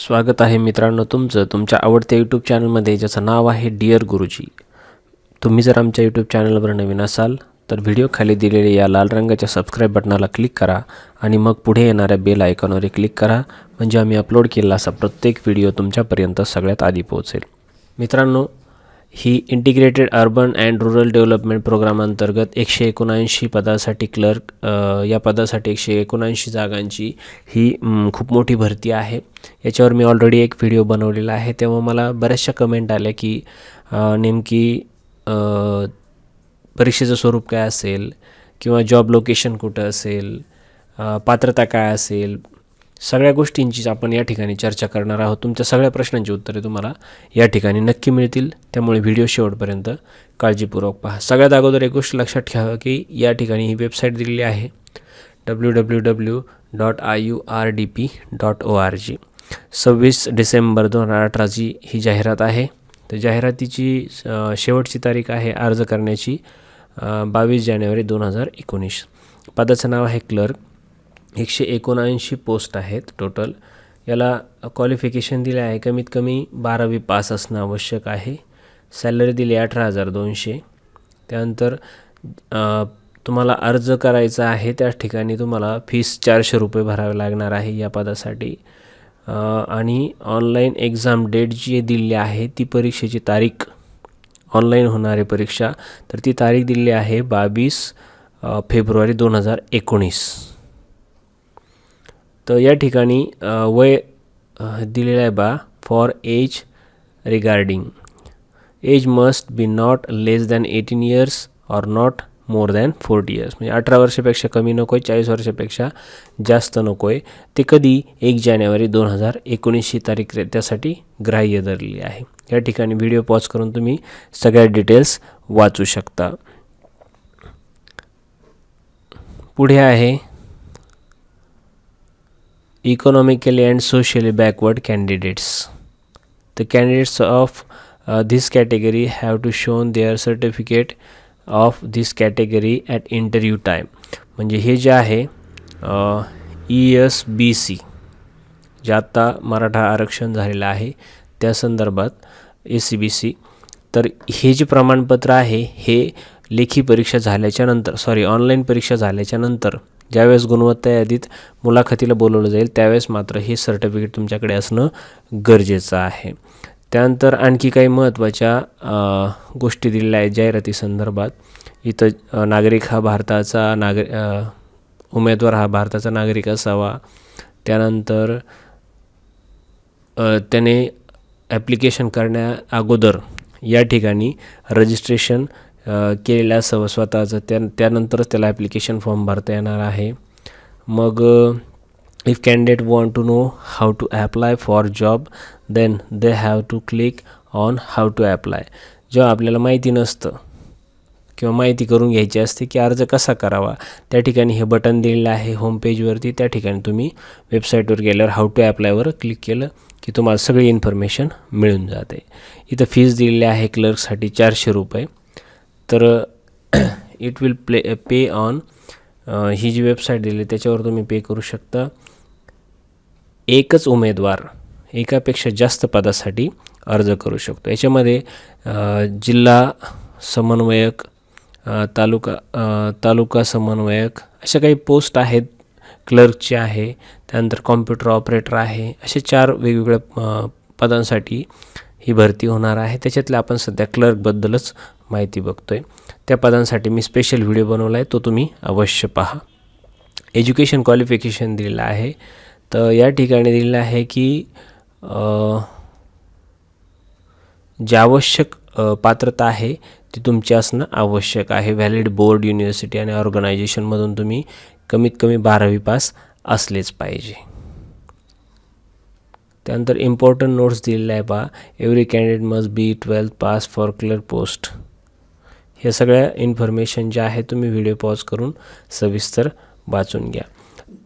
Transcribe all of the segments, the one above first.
स्वागत आहे मित्रांनो तुमचं तुमच्या आवडत्या यूट्यूब चॅनलमध्ये ज्याचं नाव आहे डिअर गुरुजी. तुम्ही जर आमच्या यूट्यूब चॅनलवर नवीन असाल तर व्हिडिओ खाली दिलेल्या या लाल रंगाच्या सबस्क्राईब बटनाला क्लिक करा आणि मग पुढे येणाऱ्या बेल आयकॉनवर क्लिक करा म्हणजे आम्ही अपलोड केलेला असा प्रत्येक व्हिडिओ तुमच्यापर्यंत सगळ्यात आधी पोहोचेल. मित्रांनो ही integrated urban and rural development प्रोग्रामांतर्गत एकशे एकोणऐंशी पदासाठी क्लर्क या पदासाठी एकशे एकोणऐंशी जागांची ही खूप मोठी भरती आहे. याच्यावर मी ऑलरेडी एक व्हिडिओ बनवलेला आहे. तेव्हा मला बऱ्याचशा कमेंट आल्या की नेमकी परीक्षेचं स्वरूप काय असेल? किंवा जॉब लोकेशन कुठं असेल? पात्रता काय असेल? सगळ्या गोष्टींचीच आपण या ठिकाणी चर्चा करणार आहोत. तुमच्या सगळ्या प्रश्नांची उत्तरे तुम्हाला या ठिकाणी नक्की मिळतील. त्यामुळे व्हिडिओ शेवटपर्यंत काळजीपूर्वक पहा. सगळ्यात अगोदर एक गोष्ट लक्षात ठेवा की या ठिकाणी ही वेबसाईट दिलेली आहे. W W W dot I U R D P dot O R G सव्वीस डिसेंबर दोन हजार अठराची ही जाहिरात आहे. तर जाहिरातीची शेवटची तारीख आहे अर्ज करण्याची बावीस जानेवारी दोन हजार एकोणीस. पदाचं नाव आहे क्लर्क एकशे एकोणऐंशी पोस्ट आहेत टोटल याला क्वालिफिकेशन दिले आहे. कमीत कमी बारावी पास असणं आवश्यक आहे. सॅलरी दिली अठरा हजार दोनशे. त्यानंतर तुम्हाला अर्ज करायचा आहे त्या ठिकाणी तुम्हाला फीस चारशे रुपये भरावे लागणार आहे या पदासाठी. आणि ऑनलाईन एक्झाम डेट जी दिलेली आहे ती परीक्षेची तारीख. ऑनलाईन होणारी परीक्षा. तर ती तारीख दिलेली आहे बावीस फेब्रुवारी दोन हजार एकोणीस. तर या ठिकाणी वय दिलेलं आहे बा for age regarding age must be not less than eighteen years और not more than forty years म्हणजे अठरा वर्षापेक्षा कमी नको आहे चाळीस वर्षापेक्षा जास्त नको आहे ते कधी? एक जानेवारी दोन हजार एकोणीसशे तारीख रे- त्यासाठी ग्राह्य धरली आहे. या ठिकाणी व्हिडिओ पॉज करून तुम्ही सगळ्या डिटेल्स वाचू शकता. पुढे आहे economically and socially backward candidates. The candidates of uh, this category have to shown their certificate of this category at interview time. म्हणजे हे जे आहे ई एस बी सी जे आत्ता मराठा आरक्षण झालेलं आहे त्या संदर्भात ए सी बी सी तर हे जे प्रमाणपत्र आहे हे लेखी परीक्षा झाल्याच्यानंतर सॉरी ऑनलाईन परीक्षा झाल्याच्यानंतर ज्यावेळेस गुणवत्ता यादीत मुलाखतीला बोलवलं जाईल त्यावेळेस मात्र हे सर्टिफिकेट तुमच्याकडे असणं गरजेचं आहे. त्यानंतर आणखी काही महत्त्वाच्या गोष्टी दिलेल्या आहेत जाहिराती संदर्भात. इथं नागरिक हा भारताचा नागरि उमेदवार हा भारताचा नागरिक असावा. त्यानंतर त्याने ॲप्लिकेशन करण्या अगोदर या ठिकाणी रजिस्ट्रेशन केलेलं असावं स्वतःचं त्या त्यानंतरच त्याला ॲप्लिकेशन फॉर्म भरता येणार आहे. मग if candidate want to know how to apply for job then they have to click on how to apply जेव्हा आपल्याला माहिती नसतं किंवा माहिती करून घ्यायची असते की अर्ज कसा करावा त्या ठिकाणी हे बटन दिलेलं आहे होम पेजवरती त्या ठिकाणी तुम्ही वेबसाईटवर गेल्यावर हाऊ टू ॲप्लायवर क्लिक केलं की तुम्हाला सगळी इन्फॉर्मेशन मिळून जाते. इथं फीज दिलेली आहे क्लर्कसाठी चारशे रुपये. तर it will play pay on ही जी वेबसाईट दिली त्याच्यावर तुम्ही पे करू शकता. एकच उमेदवार एकापेक्षा जास्त पदासाठी अर्ज करू शकतो. याच्यामध्ये uh, जिल्हा समन्वयक uh, तालुका uh, तालुका समन्वयक अशा काही पोस्ट आहेत. क्लर्कचे आहे त्यानंतर कॉम्प्युटर ऑपरेटर आहे असे चार वेगवेगळ्या पदांसाठी ही भरती होणार आहे. त्याच्यातल्या आपण सध्या क्लर्कबद्दलच माहिती बघतो आहे त्या पदांसाठी मी स्पेशल व्हिडिओ बनवला आहे तो तुम्ही अवश्य पहा. एज्युकेशन क्वालिफिकेशन दिलेलं आहे. तर या ठिकाणी दिलेलं आहे की अ, जे आवश्यक पात्रता आहे ती तुमची असणं आवश्यक आहे. व्हॅलिड बोर्ड युनिव्हर्सिटी आणि ऑर्गनायझेशनमधून तुम्ही कमीत कमी बारावी पास असलेच पाहिजे. त्यानंतर इम्पॉर्टंट नोट्स दिलेला आहे पहा every candidate must be twelfth pass for clerk post ह्या सगळ्या इन्फॉर्मेशन ज्या आहे तुम्ही व्हिडिओ पॉज करून सविस्तर वाचून घ्या.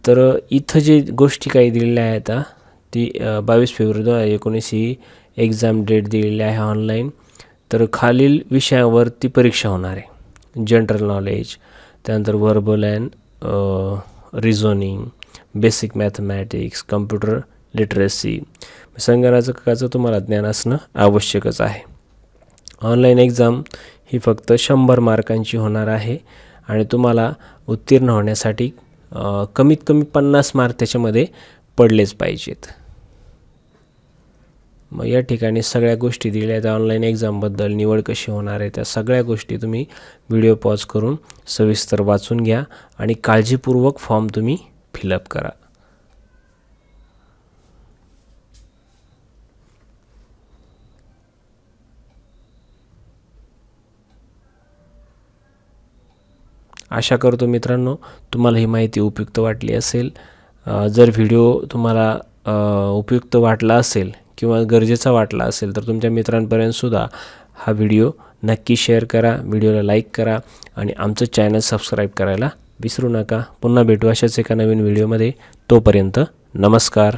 तर इथं जे गोष्टी काही दिलेल्या आहेत ती बावीस फेब्रुवारी दोन हजार एकोणीस ही एक्झाम डेट दिलेली आहे ऑनलाईन तर खालील विषयावर ती परीक्षा होणार आहे. जनरल नॉलेज त्यानंतर verbal and reasoning basic mathematics computer literacy संगणकाचं तुम्हाला ज्ञान असणं आवश्यकच आहे. ऑनलाईन एक्झाम ही फक्त शंभर मार्कांची होणार आहे. आणि तुम्हाला उत्तीर्ण होण्यासाठी कमीत कमी पन्नास मार्क त्याच्यामध्ये पडलेच पाहिजेत. मग या ठिकाणी सगळ्या गोष्टी दिल्या आहेत. ऑनलाईन एक्झामबद्दल निवड कशी होणार आहे त्या सगळ्या गोष्टी तुम्ही व्हिडिओ पॉज करून सविस्तर वाचून घ्या. आणि काळजीपूर्वक फॉर्म तुम्ही फिलअप करा. आशा करतो मित्रांनो तुम्हाला ही माहिती उपयुक्त वाटली असेल. जर व्हिडिओ तुम्हाला उपयुक्त वाटला असेल किंवा गरजेचा वाटला असेल तर तुमच्या मित्रांपर्यंतसुद्धा हा व्हिडिओ नक्की शेअर करा व्हिडिओला लाईक करा आणि आमचं चॅनल सबस्क्राईब करायला विसरू नका. पुन्हा भेटू अशाच एका नवीन व्हिडिओमध्ये. तोपर्यंत नमस्कार.